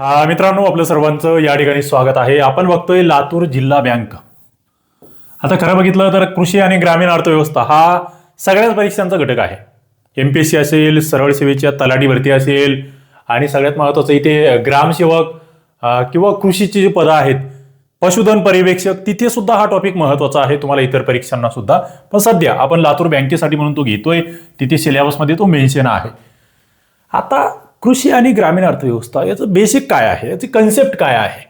हा मित्रांनो आपलं सर्वांचं या ठिकाणी स्वागत आहे. आपण बघतोय लातूर जिल्हा बँक. आता खरं बघितलं तर कृषी आणि ग्रामीण अर्थव्यवस्था हा सगळ्याच परीक्षांचा घटक आहे. एम पी एस सी असेल सरळ सेवेच्या तलाठी भरती असेल आणि सगळ्यात महत्त्वाचं इथे ग्रामसेवक किंवा कृषीची जी पदं आहेत पशुधन पर्यवेक्षक तिथे सुद्धा हा टॉपिक महत्त्वाचा आहे. तुम्हाला इतर परीक्षांना सुद्धा. पण सध्या आपण लातूर बँकेसाठी म्हणून तो घेतोय तिथे सिलेबसमध्ये तो मेन्शन आहे. आता कृषी आणि ग्रामीण अर्थव्यवस्था याचं बेसिक काय आहे? याची कन्सेप्ट काय आहे?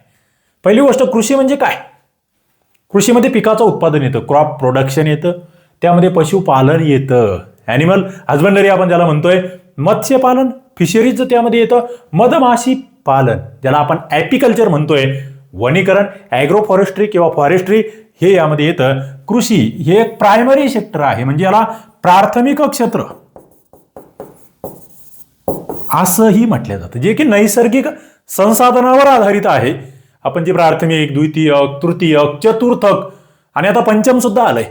पहिली गोष्ट कृषी म्हणजे काय? कृषीमध्ये पिकाचं उत्पादन येतं क्रॉप प्रोडक्शन येतं त्यामध्ये पशुपालन येतं. ॲनिमल हजबंडरी आपण ज्याला म्हणतोय मत्स्यपालन फिशरीजचं त्यामध्ये येतं मधमाशी पालन ज्याला आपण ॲपिकल्चर म्हणतोय. वनीकरण ॲग्रो फॉरेस्ट्री किंवा फॉरेस्ट्री हे यामध्ये येतं. कृषी हे एक प्रायमरी सेक्टर आहे म्हणजे याला प्राथमिक क्षेत्र. असंही म्हटलं जातं. जे की नैसर्गिक संसाधनावर आधारित आहे. आपण जे प्राथमिक द्वितीयक तृतीयक चतुर्थक आणि आता पंचम सुद्धा आलंय.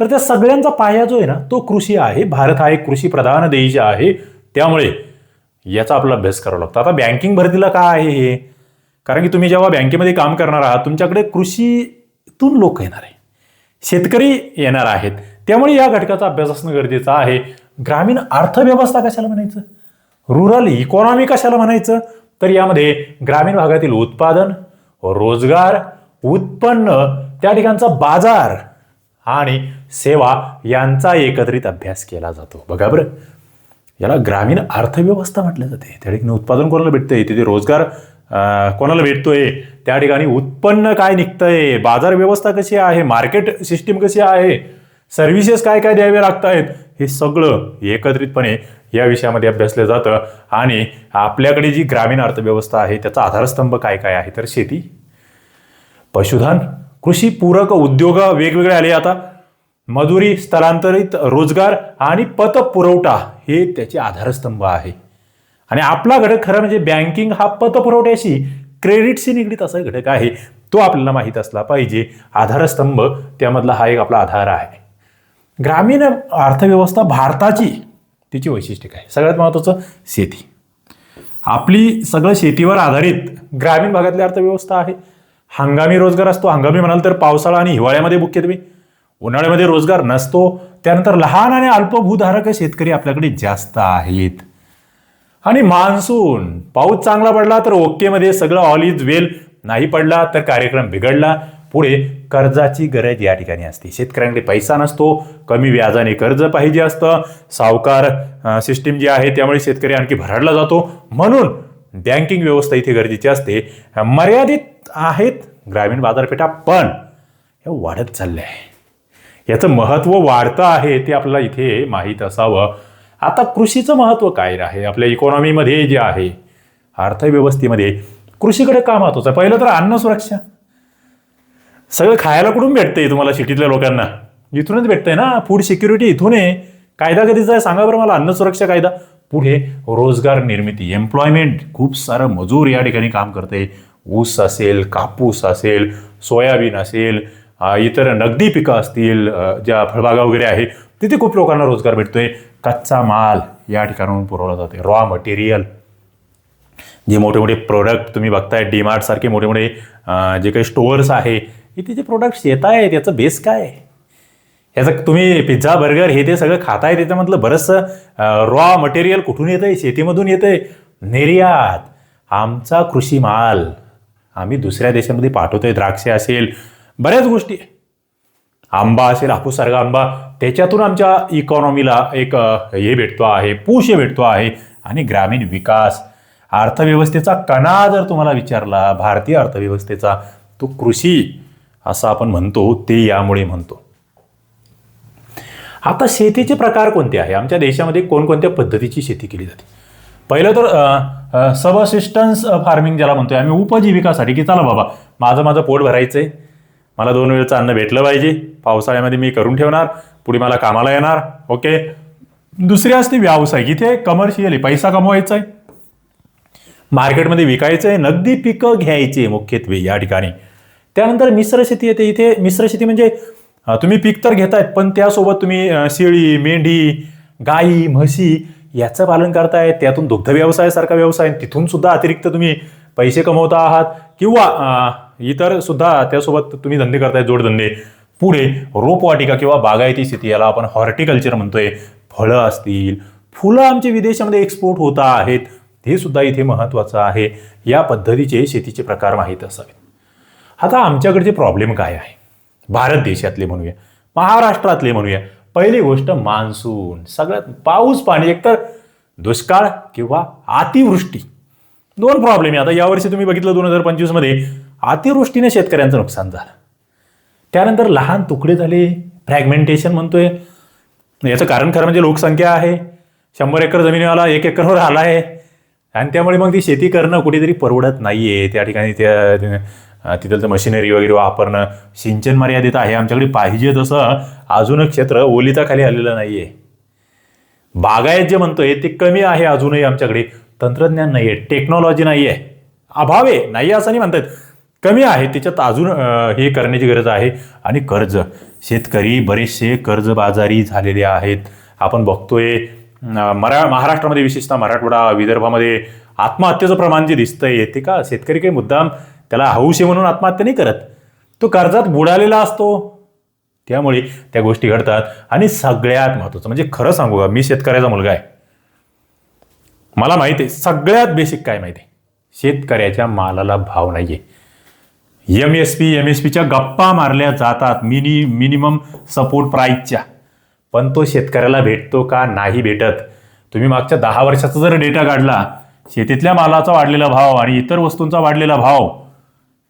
तर त्या सगळ्यांचा पाया जो आहे ना तो कृषी आहे. भारत हा एक कृषी प्रधान देश आहे. त्यामुळे याचा आपला अभ्यास करावा लागतो. आता बँकिंग भरतीला काय आहे हे? कारण की तुम्ही जेव्हा बँकेमध्ये काम करणार आहात तुमच्याकडे कृषीतून लोक येणार आहे शेतकरी येणार आहेत. त्यामुळे या घटकाचा अभ्यास असणं गरजेचं आहे. ग्रामीण अर्थव्यवस्था कशाला म्हणायचं? रुरल इकॉनॉमी कशाला म्हणायचं? तर यामध्ये ग्रामीण भागातील उत्पादन रोजगार उत्पन्न त्या ठिकाणचा बाजार आणि सेवा यांचा एकत्रित अभ्यास केला जातो. बघा बरं. याला ग्रामीण अर्थव्यवस्था म्हटलं जाते. त्या ठिकाणी उत्पादन कोणाला भेटतंय? तिथे रोजगार कोणाला भेटतोय? त्या ठिकाणी उत्पन्न काय निघतंय? बाजार व्यवस्था कशी आहे? मार्केट सिस्टीम कशी आहे? सर्व्हिसेस काय काय द्यावे लागत आहेत हे सगळं एकत्रितपणे या विषयामध्ये अभ्यासलं जातं. आणि आपल्याकडे जी ग्रामीण अर्थव्यवस्था आहे त्याचा आधारस्तंभ काय काय आहे? तर शेती. पशुधन कृषी पूरक उद्योग वेगवेगळे आले आता. मजुरी स्थलांतरित रोजगार आणि पतपुरवठा हे त्याचे आधारस्तंभ आहे. आणि आपला घटक खरं म्हणजे बँकिंग हा पतपुरवठ्याशी क्रेडिटशी निगडीत असा घटक आहे. तो आपल्याला माहीत असला पाहिजे. आधारस्तंभ त्यामधला हा एक आपला आधार आहे. ग्रामीण अर्थव्यवस्था भारताची तिची वैशिष्ट्य काय? सगळ्यात महत्त्वाचं शेती. आपली सगळं शेतीवर आधारित ग्रामीण भागातली अर्थव्यवस्था आहे. हंगामी रोजगार असतो. हंगामी म्हणाल तर पावसाळा आणि हिवाळ्यामध्ये मुख्यत्वे उन्हाळ्यामध्ये रोजगार नसतो. त्यानंतर लहान आणि अल्पभूधारक शेतकरी आपल्याकडे जास्त आहेत. आणि मान्सून पाऊस चांगला पडला तर ओकेमध्ये सगळं ऑल इज वेल. नाही पडला तर कार्यक्रम बिघडला. पुढे कर्जाची गरज या ठिकाणी असते. शेतकऱ्यांकडे पैसा नसतो कमी व्याजाने कर्ज पाहिजे असतं. सावकार सिस्टीम जी आहे त्यामुळे शेतकरी आणखी भरडला जातो. म्हणून बँकिंग व्यवस्था इथे गरजेची असते. मर्यादित आहेत ग्रामीण बाजारपेठा पण हे वाढत चालल्या आहे याचं महत्त्व वाढतं आहे ते आपल्याला इथे माहीत असावं. आता कृषीचं महत्त्व काय आहे? आपल्या इकॉनॉमीमध्ये जे आहे अर्थव्यवस्थेमध्ये कृषीकडे का महत्वाचं पहिलं तर अन्न सुरक्षा. सगळं खायला कुठून भेटतंय तुम्हाला सिटीतल्या लोकांना? इथूनच भेटतंय ना? फूड सिक्युरिटी इथून आहे. कायदा कधीचा आहे? सांगा बरं मला. अन्न सुरक्षा कायदा. पुढे रोजगार निर्मिती एम्प्लॉयमेंट खूप सारं मजूर या ठिकाणी काम करते. ऊस असेल कापूस असेल सोयाबीन असेल इतर नगदी पिकं असतील ज्या फळबागा वगैरे आहे तिथे खूप लोकांना रोजगार भेटतोय. कच्चा माल या ठिकाणाहून पुरवला जाते रॉ मटेरियल जे मोठे मोठे प्रोडक्ट तुम्ही बघताय डीमार्ट सारखे मोठे मोठे जे काही स्टोअर्स आहे इथे जे प्रोडक्ट्स येत आहे त्याचं बेस काय? आहे याचं तुम्ही पिझ्झा बर्गर हे ते सगळं खाताय त्याच्यामधलं बरंचसं रॉ मटेरियल कुठून येतं आहे शेतीमधून येतं आहे निर्यात. आमचा कृषी माल. आम्ही दुसऱ्या देशामध्ये पाठवतोय. द्राक्षे असेल बऱ्याच गोष्टी. आंबा असेल हापूसारखा आंबा. त्याच्यातून आमच्या इकॉनॉमीला एक हे भेटतो आहे पुष भेटतो आहे. आणि ग्रामीण विकास. अर्थव्यवस्थेचा कणा जर तुम्हाला विचारला भारतीय अर्थव्यवस्थेचा तो कृषी. असं आपण म्हणतो ते यामुळे म्हणतो. आता शेतीचे प्रकार कोणते आहे? आमच्या देशामध्ये कोणकोणत्या पद्धतीची शेती केली जाते? पहिलं तर सबअसिस्टन्स फार्मिंग ज्याला म्हणतोय आम्ही उपजीविकासाठी. की चला बाबा माझं माझं पोट भरायचं आहे मला दोन वेळचं अन्न भेटलं पाहिजे. पावसाळ्यामध्ये मी करून ठेवणार. पुढे मला कामाला येणार. ओके? दुसरी असते व्यावसायिक. इथे कमर्शियली पैसा कमवायचा आहे मार्केटमध्ये विकायचं आहे नगदी पिकं घ्यायची मुख्यत्वे या ठिकाणी. त्यानंतर मिश्र शेती येते. इथे मिश्र शेती म्हणजे तुम्ही पीक तर घेतायत पण त्यासोबत तुम्ही शेळी मेंढी गाई म्हशी याचं पालन करताय. त्यातून दुग्ध व्यवसायासारखा व्यवसाय तिथून सुद्धा अतिरिक्त तुम्ही पैसे कमवता आहात. किंवा इतर सुद्धा त्यासोबत तुम्ही धंदे करताय जोडधंदे. पुढे रोपवाटिका किंवा बागायती शेती याला आपण हॉर्टिकल्चर म्हणतोय. फळं असतील फुलं आमचे विदेशामध्ये एक्सपोर्ट होत आहेत. हे सुद्धा इथे महत्त्वाचं आहे. या पद्धतीचे शेतीचे प्रकार माहीत असावेत. आता आमच्याकडचे प्रॉब्लेम काय आहे? भारत देशातले म्हणूया महाराष्ट्रातले म्हणूया. पहिली गोष्ट मान्सून. सगळ्यात पाऊस पाणी एकतर दुष्काळ किंवा अतिवृष्टी. दोन प्रॉब्लेम आहे. आता यावर्षी तुम्ही बघितलं दोन हजार पंचवीसमध्ये अतिवृष्टीने शेतकऱ्यांचं नुकसान झालं. त्यानंतर लहान तुकडे झाले. फ्रॅगमेंटेशन म्हणतोय. याचं कारण खरं म्हणजे लोकसंख्या आहे. शंभर एकर जमिनीवाला एक एकरवर आला आहे. आणि त्यामुळे मग ती शेती करणं कुठेतरी परवडत नाही आहे त्या ठिकाणी त्या तिथलं मशिनरी वगैरे वापरणं सिंचन मर्यादित आहे आमच्याकडे पाहिजे तसं अजून क्षेत्र ओलिताखाली आलेलं नाही आहे बागायत जे म्हणतोय ते कमी आहे अजूनही आमच्याकडे. तंत्रज्ञान नाही आहे टेक्नॉलॉजी नाही आहे अभाव आहे नाही असं नाही म्हणतात. कमी आहे त्याच्यात अजून हे करण्याची गरज आहे. आणि कर्ज शेतकरी बरेचसे कर्जबाजारी झालेले आहेत. आपण बघतोय मरा महाराष्ट्रामध्ये विशेषतः मराठवाडा विदर्भामध्ये आत्महत्येचं प्रमाण जे दिसतंय ते का? शेतकरी काही मुद्दाम त्याला हौशी म्हणून आत्महत्या नाही करत. तो कर्जात बुडालेला असतो. त्यामुळे त्या गोष्टी घडतात. आणि सगळ्यात महत्त्वाचं म्हणजे खरं सांगू का? मी शेतकऱ्याचा मुलगा आहे. मला माहिती आहे सगळ्यात बेसिक काय माहिती आहे? शेतकऱ्याच्या मालाला भाव नाही आहे M S P M S पीच्या गप्पा मारल्या जातात. मिनी मिनिमम सपोर्ट प्राईजच्या पण तो शेतकऱ्याला भेटतो का नाही भेटत? तुम्ही मागच्या दहा वर्षाचा जर डेटा काढला शेतीतल्या मालाचा वाढलेला भाव आणि इतर वस्तूंचा वाढलेला भाव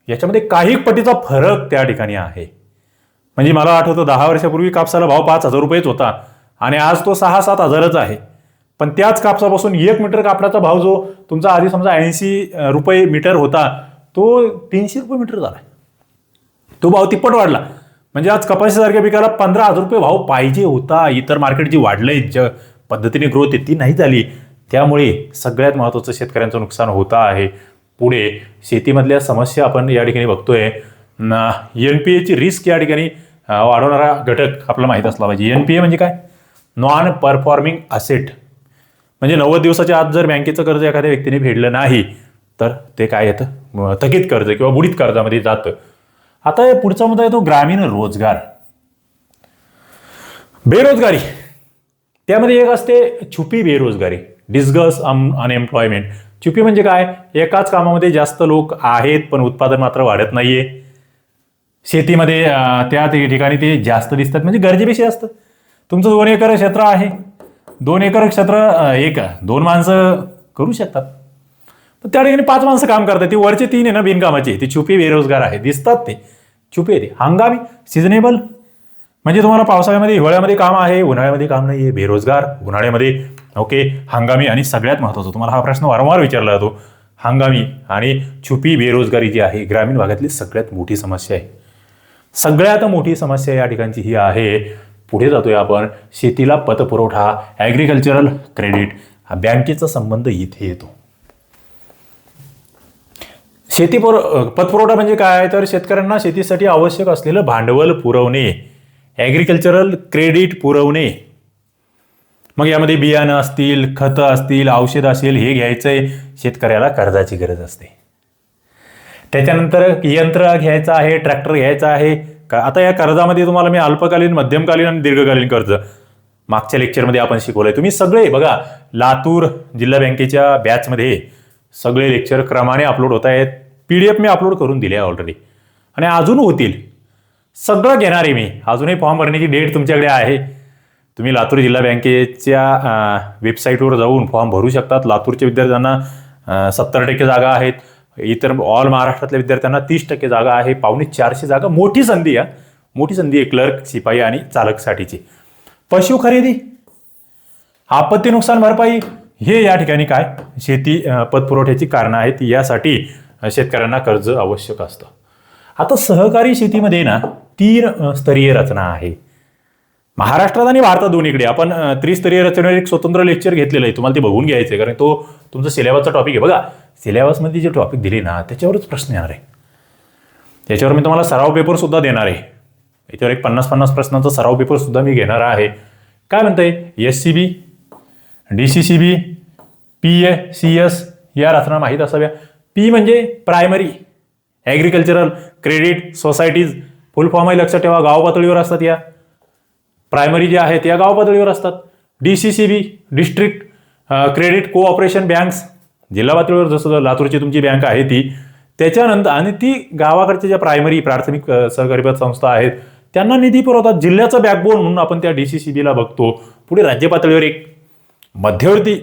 याच्यामध्ये काही पटीचा फरक त्या ठिकाणी आहे. म्हणजे मला आठवतं दहा वर्षापूर्वी कापसाला भाव पाच हजार रुपयेच होता आणि आज तो सहा सात हजारच आहे. पण त्याच कापसापासून एक मीटर कापडाचा भाव जो तुमचा आधी समजा ऐंशी रुपये मीटर होता तो तीनशे रुपये मीटर झाला. तो भाव तिप्पट वाढला. म्हणजे आज कपाशीसारख्या पिकाला पंधरा हजार रुपये भाव पाहिजे होता. इतर मार्केट जी वाढलंय ज पद्धतीने ग्रोथ आहे ती नाही झाली. त्यामुळे सगळ्यात महत्त्वाचं शेतकऱ्यांचं नुकसान होतं आहे. पुढे शेतीमधल्या समस्या आपण या ठिकाणी बघतोय. एन पी एची रिस्क या ठिकाणी वाढवणारा घटक आपल्याला माहीत असला पाहिजे. एन पी ए म्हणजे काय? नॉन परफॉर्मिंग असेट म्हणजे नव्वद दिवसाच्या आत जर बँकेचं कर्ज एखाद्या व्यक्तीने फेडलं नाही तर ते काय येतं? थकीत कर्ज किंवा बुडीत कर्जामध्ये जातं. आता पुढचा मुद्दा येतो ग्रामीण रोजगार. बेरोजगारी. त्यामध्ये एक असते छुपी बेरोजगारी. डिस्गस अनएम्प्लॉयमेंट छुपी म्हणजे काय? एकाच कामामध्ये जास्त लोक आहेत पण उत्पादन मात्र वाढत नाहीये. शेतीमध्ये त्या ठिकाणी ते जास्त दिसतात. म्हणजे गरजेपेक्षा असतं तुमचं दोन एकर क्षेत्र आहे. दोन एकर क्षेत्र एक दोन माणसं करू शकतात. पण त्या ठिकाणी पाच माणसं काम करतात. ती वरचे तीन आहे ना बिनकामाचे. ते छुपे बेरोजगार आहे. दिसतात ते. छुपे ते. हंगामी. सिजनेबल म्हणजे तुम्हाला पावसाळ्यामध्ये हिवाळ्यामध्ये काम आहे. उन्हाळ्यामध्ये काम नाही आहे बेरोजगार. उन्हाळ्यामध्ये ओके? हंगामी आणि सगळ्यात महत्त्वाचं तुम्हाला हा प्रश्न वारंवार विचारला जातो. हंगामी आणि छुपी बेरोजगारी जी आहे ग्रामीण भागातली सगळ्यात मोठी समस्या आहे. सगळ्यात मोठी समस्या या ठिकाणची ही आहे पुढे जातोय आपण शेतीला पतपुरवठा ॲग्रिकल्चरल क्रेडिट हा बँकेचा संबंध इथे येतो. शेती पुर पतपुरवठा म्हणजे काय? तर शेतकऱ्यांना शेतीसाठी आवश्यक असलेलं भांडवल पुरवणे ॲग्रिकल्चरल क्रेडिट पुरवणे. मग यामध्ये बियाणं असतील खतं असतील औषध असेल हे घ्यायचंय. शेतकऱ्याला कर्जाची गरज असते. त्याच्यानंतर यंत्र घ्यायचं आहे ट्रॅक्टर घ्यायचा आहे. का आता या कर्जामध्ये तुम्हाला मी अल्पकालीन मध्यमकालीन आणि दीर्घकालीन कर्ज. मागच्या लेक्चरमध्ये आपण शिकवलंय. तुम्ही सगळे बघा लातूर जिल्हा बँकेच्या बॅचमध्ये सगळे लेक्चर क्रमाने अपलोड होत आहेत. पी डी एफ मी अपलोड करून दिले आहे ऑलरेडी आणि अजून होतील. सगळं घेणार आहे मी. अजूनही फॉर्म भरण्याची डेट तुमच्याकडे आहे. तुम्ही लातूर जिल्हा बँकेच्या वेबसाईटवर जाऊन फॉर्म भरू शकतात. लातूरच्या विद्यार्थ्यांना सत्तर टक्के जागा आहेत. इतर ऑल महाराष्ट्रातल्या विद्यार्थ्यांना तीस टक्के जागा आहे. पावणे चारशे जागा मोठी संधी आहे. मोठी संधी आहे क्लर्क शिपाई आणि चालकसाठीची पशु खरेदी. आपत्ती नुकसान भरपाई. हे या ठिकाणी काय? शेती पतपुरवठ्याची कारणं आहेत. यासाठी शेतकऱ्यांना कर्ज आवश्यक असतं. आता सहकारी शेतीमध्ये ना तीन स्तरीय रचना आहे. महाराष्ट्रात आणि भारतात दोन्हीकडे. आपण त्रिस्तरीय रचनेवर एक स्वतंत्र लेक्चर घेतलेलं आहे. तुम्हाला ते बघून घ्यायचं आहे कारण तो तुमचा सिलेबसचा टॉपिक आहे. बघा सिलेबसमध्ये जे टॉपिक दिले ना त्याच्यावरच प्रश्न येणार आहे. त्याच्यावर मी तुम्हाला सराव पेपर सुद्धा देणार आहे. याच्यावर एक पन्नास पन्नास प्रश्नांचा सराव पेपर सुद्धा मी घेणार आहे. काय म्हणताय? S C B D C C B P A C S या रचना माहीत असाव्या? पी म्हणजे primary agricultural credit societies full फॉर्मही लक्षात ठेवा. गाव पातळीवर असतात या. प्रायमरी जे आहेत या गाव पातळीवर असतात. D C C B district credit cooperation banks जिल्हा पातळीवर जसं लातूरची तुमची बँक आहे ती त्याच्यानंतर आणि ती गावाकडच्या ज्या प्रायमरी प्राथमिक सहकारी संस्था आहेत त्यांना निधी पुरवतात. जिल्ह्याचा बॅकबोन म्हणून आपण त्या डी सी सी बीला बघतो. पुढे राज्य पातळीवर एक मध्यवर्ती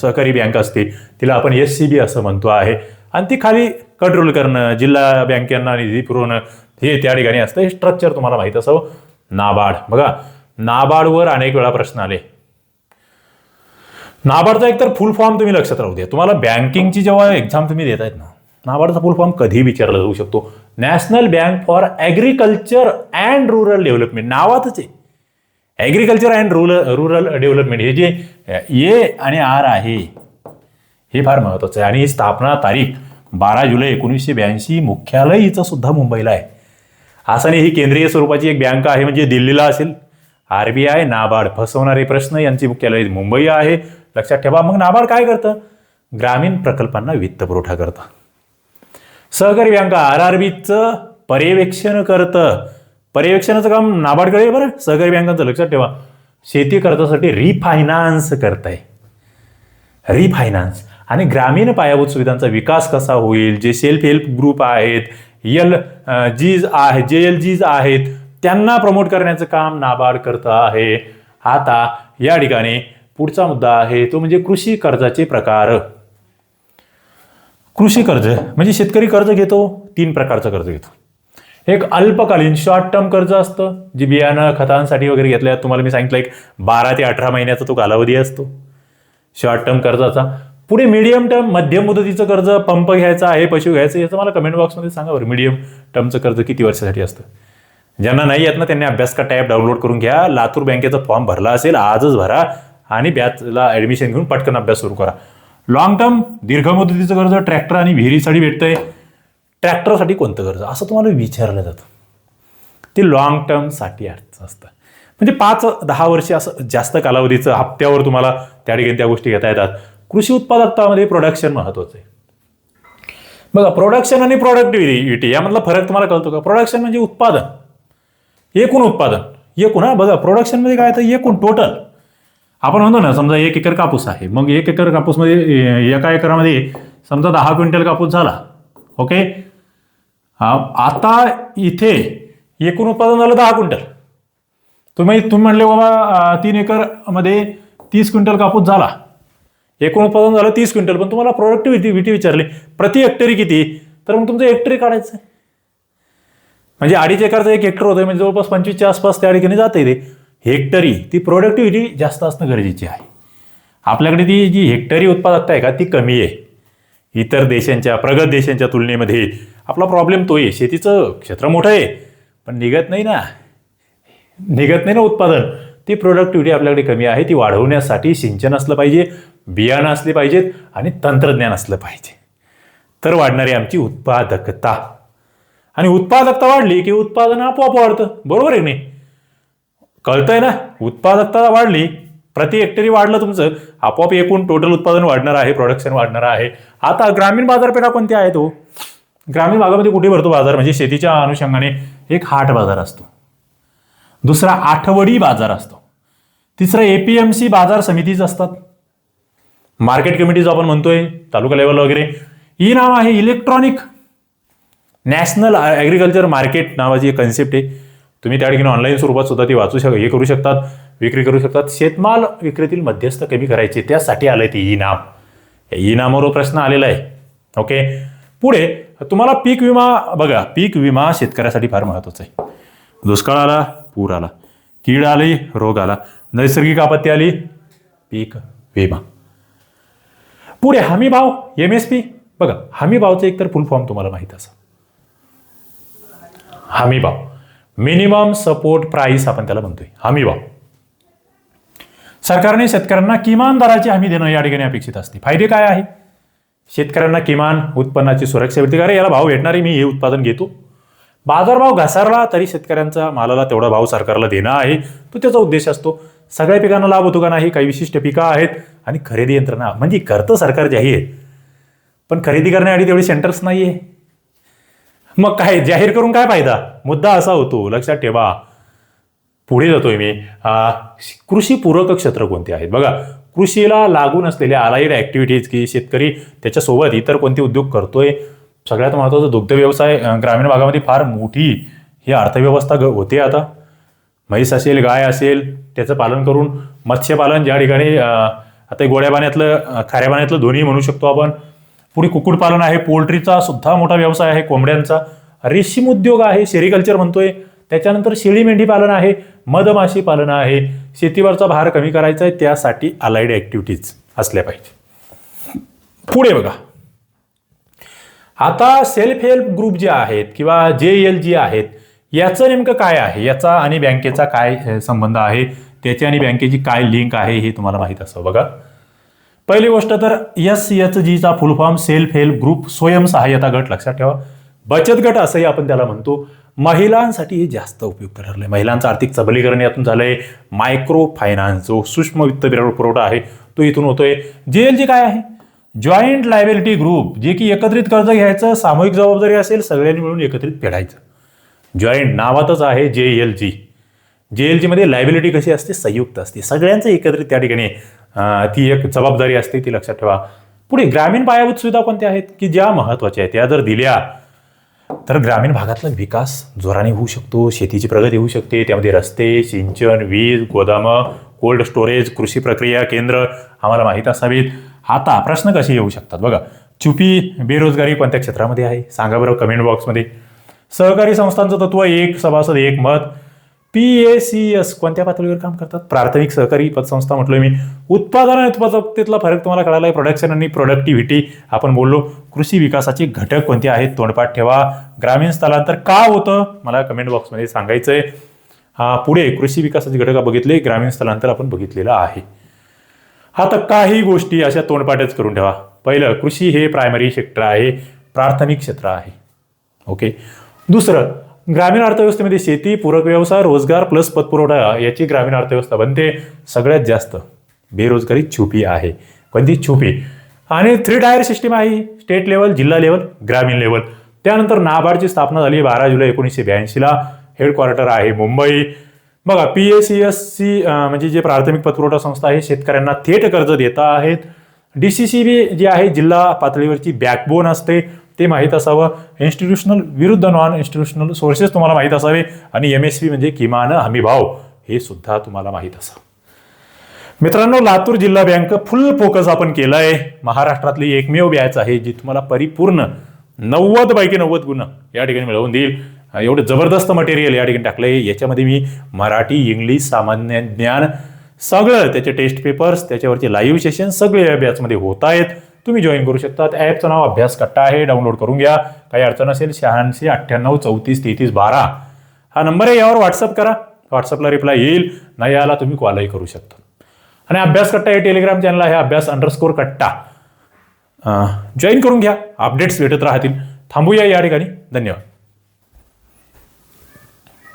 सहकारी बँक असते. तिला आपण एस सी बी असं म्हणतो आहे. आणि ती खाली कंट्रोल करणं जिल्हा बँकांना निधी पुरवणं हे त्या ठिकाणी असतं. हे स्ट्रक्चर तुम्हाला माहीत असावं. नाबार्ड. बघा नाबार्डवर अनेक वेळा प्रश्न आले. नाबार्डचा एकतर फुल फॉर्म तुम्ही लक्षात राहू द्या. तुम्हाला बँकिंगची जेव्हा एक्झाम तुम्ही देत आहेत ना नाबार्डचा फुल फॉर्म कधी विचारला जाऊ शकतो. National bank for agriculture and rural development नावातच आहे. Agriculture and rural rural development हे जे ए आणि आर आहे हे फार महत्वाचं आहे. आणि ही स्थापना तारीख बारा जुलै एकोणीसशे ब्याऐंशी मुख्यालय हिचं सुद्धा मुंबईला आहे. असं नाही ही केंद्रीय स्वरूपाची एक बँक आहे म्हणजे दिल्लीला असेल. आरबीआय नाबार्ड फसवणारे प्रश्न यांची मुख्यालय मुंबई आहे. लक्षात ठेवा मग नाबार्ड काय करतं? ग्रामीण प्रकल्पांना वित्त पुरवठा करतं. सहकारी बँका आर आर बीचं पर्यवेक्षण करतं. पर्यवेक्षणाचं काम नाबार्डकडे आहे बरं. सहकारी बँकांचं लक्षात ठेवा. शेती कर्जासाठी रिफायनान्स करताय. रिफायनान्स. आणि ग्रामीण पायाभूत सुविधांचा विकास कसा होईल? जे सेल्फ हेल्प ग्रुप आहेत यल जीज आहे जे एल जीज आहेत त्यांना प्रमोट करण्याचं काम नाबार्ड करतं आहे. आता या ठिकाणी पुढचा मुद्दा आहे तो म्हणजे कृषी कर्जाचे प्रकार. कृषी कर्ज म्हणजे शेतकरी कर्ज घेतो तीन प्रकारचं कर्ज घेतो. एक अल्पकालीन शॉर्ट टर्म कर्ज असतं जे बियाणं खतांसाठी वगैरे घेतल्या तुम्हाला मी सांगितलं एक बारा ते अठरा महिन्याचा तो कालावधी असतो. शॉर्ट टर्म कर्जाचा. पुढे मीडियम टर्म मध्यम मुदतीचं कर्ज पंप घ्यायचा आहे पशु घ्यायचं याचं मला कमेंट बॉक्समध्ये सांगा बरं. मीडियम टर्मचं कर्ज किती वर्षासाठी असतं? ज्यांना नाही येत ना त्यांनी अभ्यास का टॅप डाउनलोड करून घ्या. लातूर बँकेचा फॉर्म भरला असेल आजच भरा आणि बॅचला ॲडमिशन घेऊन पटकन अभ्यास सुरू करा. लॉंग टर्म दीर्घ मुदतीचं कर्ज ट्रॅक्टर आणि विहिरीसाठी भेटतंय. ट्रॅक्टरसाठी कोणतं कर्ज? असं तुम्हाला विचारलं जातं. ते लॉंग टर्मसाठी अर्थ असतं. म्हणजे पाच दहा वर्षे असं जास्त कालावधीचं हप्त्यावर तुम्हाला त्या ठिकाणी त्या गोष्टी घेता येतात. कृषी उत्पादकतामध्ये प्रोडक्शन महत्वाचं आहे. बघा प्रोडक्शन आणि प्रोडक्टिव्हिटी यामधला फरक तुम्हाला कळतो का? प्रोडक्शन म्हणजे उत्पादन. एकूण उत्पादन. एकूण हा बघा प्रोडक्शनमध्ये काय तर एकूण टोटल आपण म्हणतो ना समजा एक एकर कापूस आहे. मग एक एकर कापूसमध्ये एका एकरामध्ये समजा दहा क्विंटल कापूस झाला. ओके? आता इथे एकूण उत्पादन झालं दहा क्विंटल. तुम्ही तुम्ही म्हणले बाबा तीन एकरमध्ये तीस क्विंटल कापूस झाला. एकूण उत्पादन झालं तीस क्विंटल पण तुम्हाला प्रोडक्टिव्हिटी विचारली. प्रति हेक्टरी किती? तर मग तुमचं हेक्टरी काढायचं. आहे म्हणजे अडीच एकरचं एक हेक्टर होतं म्हणजे जवळपास पंचवीसच्या आसपास त्या ठिकाणी जाते ते. हेक्टरी ती प्रोडक्टिव्हिटी जास्त असणं गरजेची आहे. आपल्याकडे ती जी हेक्टरी उत्पादकता आहे का ती कमी आहे. इतर देशांच्या प्रगत देशांच्या तुलनेमध्ये आपला प्रॉब्लेम तो आहे शेतीचं क्षेत्र मोठं आहे पण निघत नाही ना. निघत नाही ना उत्पादन. ती प्रोडक्टिव्हिटी आपल्याकडे कमी आहे ती वाढवण्यासाठी सिंचन असलं पाहिजे. बियाणं असली पाहिजेत आणि तंत्रज्ञान असलं पाहिजे. तर वाढणारी आमची उत्पादकता. आणि उत्पादकता वाढली की उत्पादन आपोआप वाढतं. बरोबर आहे नाही? कळतंय ना? उत्पादकता वाढली प्रति हेक्टरी वाढलं तुमचं आपोआप एकूण टोटल उत्पादन वाढणार आहे प्रोडक्शन वाढणार आहे. आता ग्रामीण बाजारपेठा कोणत्या आहेत हो? ग्रामीण भागामध्ये कुठे भरतो बाजार? म्हणजे शेतीच्या अनुषंगाने एक हाट बाजार असतो. दुसरा आठवडी बाजार असतो. तिसरा एपीएमसी बाजार समितीच असतात. मार्केट कमिटीज आपण म्हणतोय तालुका लेवल वगैरे. ही नाव आहे इलेक्ट्रॉनिक नॅशनल ॲग्रिकल्चर मार्केट नावाची एक कन्सेप्ट आहे. तुम्ही त्या ठिकाणी ऑनलाईन स्वरूपात सुद्धा ती वाचू शक हे करू शकतात विक्री करू शकतात. शेतमाल विक्रीतील मध्यस्थ कमी करायचे त्यासाठी आलंय ते ई नाम ई नामावर प्रश्न आलेला आहे. ओके पुढे तुम्हाला पीक विमा बघा पीक विमा शेतकऱ्यासाठी फार महत्त्वाचा आहे. दुष्काळ आला पूर आला. कीड आली रोग आला. नैसर्गिक आपत्ती आली पीक विमा. पुढे हमी भाव एम एस पी बघा हमी भावचं एकतर फुल फॉर्म तुम्हाला माहीत असा हमी भाव. मिनिमम सपोर्ट प्राइस आपण त्याला म्हणतोय. हमी भाव. सरकारने शेतकऱ्यांना किमान दराची हमी देणं या ठिकाणी अपेक्षित असते. फायदे काय आहे? शेतकऱ्यांना किमान उत्पन्नाची सुरक्षा भेटते. कारण याला भाव भेटणारे मी हे उत्पादन घेतो. बाजारभाव घसारला तरी शेतकऱ्यांचा मालाला तेवढा भाव सरकारला देणं आहे. तो त्याचा उद्देश असतो. सगळ्या पिकांना लाभ होतो का नाही काही विशिष्ट पिकं आहेत आणि खरेदी यंत्रणा म्हणजे करतं सरकार जाहीर पण खरेदी करण्यासाठी तेवढे सेंटर्स नाही आहे मग काय जाहीर करून काय फायदा? मुद्दा असा होतो लक्षात ठेवा. पुढे जातोय मी. कृषीपूरक क्षेत्र कोणते आहेत? बघा कृषीला लागून असलेल्या अलाइड ॲक्टिव्हिटीज की शेतकरी त्याच्यासोबत इतर कोणते उद्योग करतोय सगळ्यात महत्त्वाचं दुग्ध व्यवसाय ग्रामीण भागामध्ये फार मोठी ही अर्थव्यवस्था ग होते आता. म्हैस असेल गाय असेल त्याचं पालन करून मत्स्यपालन ज्या ठिकाणी आता गोड्या पाण्यातलं खाऱ्या पाण्यातलं दोन्ही म्हणू शकतो आपण. पुढे कुक्कुटपालन आहे पोल्ट्रीचा सुद्धा मोठा व्यवसाय आहे कोंबड्यांचा. रेशीम उद्योग आहे सेरिकल्चर म्हणतोय. त्याच्यानंतर शेळी मेंढी पालन आहे मधमाशी पालन आहे. शेतीवरचा भार कमी करायचा आहे त्यासाठी अलाइड ॲक्टिव्हिटीज असल्या पाहिजे. पुढे बघा. आता सेल्फ हेल्प ग्रुप जे आहेत किंवा जे एल जी आहेत याचं नेमकं काय आहे? याचा आणि बँकेचा काय संबंध आहे? त्याची आणि बँकेची काय लिंक आहे हे तुम्हाला माहीत असं बघा. पहिली गोष्ट तर एस एच जीचा full form self help group स्वयंसहाय्यता गट लक्षात ठेवा. बचत गट असंही आपण त्याला म्हणतो. महिलांसाठी हे जास्त उपयुक्त आहे महिलांचं आर्थिक सबलीकरण यातून झालंय. मायक्रो फायनान्स जो सूक्ष्म वित्त पुरवठा आहे तो इथून होतोय. जे एल जी काय आहे? जॉईंट लायबिलिटी ग्रुप जे की एकत्रित कर्ज घ्यायचं सामूहिक जबाबदारी असेल सगळ्यांनी मिळून एकत्रित फेडायचं. जॉईंट नावातच आहे जे एल जी. जे एल जीमध्ये लायबिलिटी कशी असते? संयुक्त असते. सगळ्यांचं एकत्रित त्या ठिकाणी ती एक जबाबदारी असते ती लक्षात ठेवा. पुढे ग्रामीण पायाभूत सुविधा कोणत्या आहेत? की ज्या महत्त्वाच्या आहेत? त्या जर दिल्या तर ग्रामीण भागातला विकास जोराने होऊ शकतो शेतीची प्रगती होऊ शकते त्यामध्ये रस्ते सिंचन वीज गोदामं कोल्ड स्टोरेज कृषी प्रक्रिया केंद्र आम्हाला माहीत असावीत. आता प्रश्न कसे येऊ शकतात? बघा चुपी बेरोजगारी कोणत्या क्षेत्रामध्ये आहे? सांगा बरं कमेंट बॉक्समध्ये. सहकारी संस्थांचं तत्व एक सभासद एक मत. पी ए सी एस कोणत्या पातळीवर काम करतात? प्राथमिक सहकारी पतसंस्था म्हटलोय मी. उत्पादन आणि उत्पादकतेतला फरक तुम्हाला कळाला आहे. प्रोडक्शन आणि प्रोडक्टिव्हिटी आपण बोललो. कृषी विकासाचे घटक कोणते आहेत? तोंडपाठ ठेवा. ग्रामीण स्थलांतर का होतं? मला कमेंट बॉक्समध्ये सांगायचं आहे हा पुढे कृषी विकासाचे घटक बघितले. ग्रामीण स्थलांतर आपण बघितलेलं आहे. आता काही गोष्टी अशा तोंडपाठच करून ठेवा. पहिलं कृषी हे प्रायमरी सेक्टर आहे. प्राथमिक क्षेत्र आहे. ओके दुसरं ग्रामीण अर्थव्यवस्थेमध्ये शेती पूरक व्यवसाय रोजगार प्लस पतपुरवठा याची ग्रामीण अर्थव्यवस्था बनते. सगळ्यात जास्त बेरोजगारी छुपी आहे. कोणती? छुपी. आणि थ्री टायर सिस्टीम आहे स्टेट लेवल जिल्हा लेवल ग्रामीण लेवल त्यानंतर नाबार्डची स्थापना झाली बारा जुलै एकोणीसशे ब्याऐंशीला. हेडक्वार्टर आहे मुंबई. बघा P S C S C म्हणजे जे प्राथमिक पतपुरवठा संस्था आहे शेतकऱ्यांना थेट कर्ज देता आहेत. डी सी सी बी जी आहे जिल्हा पातळीवरची बॅकबोन असते. ते माहीत असावं. इन्स्टिट्यूशनल विरुद्ध नॉन इन्स्टिट्यूशनल सोर्सेस तुम्हाला माहीत असावे. आणि एम एस पी म्हणजे किमान हमी भाव हे सुद्धा तुम्हाला माहीत असावं. मित्रांनो लातूर जिल्हा बँक फुल फोकस आपण केलाय. महाराष्ट्रातली एकमेव बॅच आहे जी तुम्हाला परिपूर्ण नव्वद पैकी नव्वद गुण या ठिकाणी मिळवून देईल. एवढं जबरदस्त मटेरियल या ठिकाणी टाकलंय. याच्यामध्ये मी मराठी इंग्लिश सामान्य ज्ञान सगळं त्याचे टेस्ट पेपर्स त्याच्यावरचे लाईव्ह सेशन सगळे या बॅचमध्ये होत आहेत. तुम्ही जॉईन करू शकता ॲपचं नाव अभ्यास कट्टा आहे. डाउनलोड करून घ्या. काही अडचण असेल शहाऐंशी अठ्ठ्याण्णव चौतीस तेहतीस बारा. हा नंबर आहे यावर व्हॉट्सअप करा. व्हॉट्सअपला रिप्लाय येईल. नाही आला तुम्ही कॉलही करू शकता. आणि अभ्यास कट्टा हे टेलिग्राम चॅनल आहे. अभ्यास अंडरस्कोर कट्टा. जॉईन करून घ्या. अपडेट्स भेटत राहतील. थांबूया या ठिकाणी. धन्यवाद.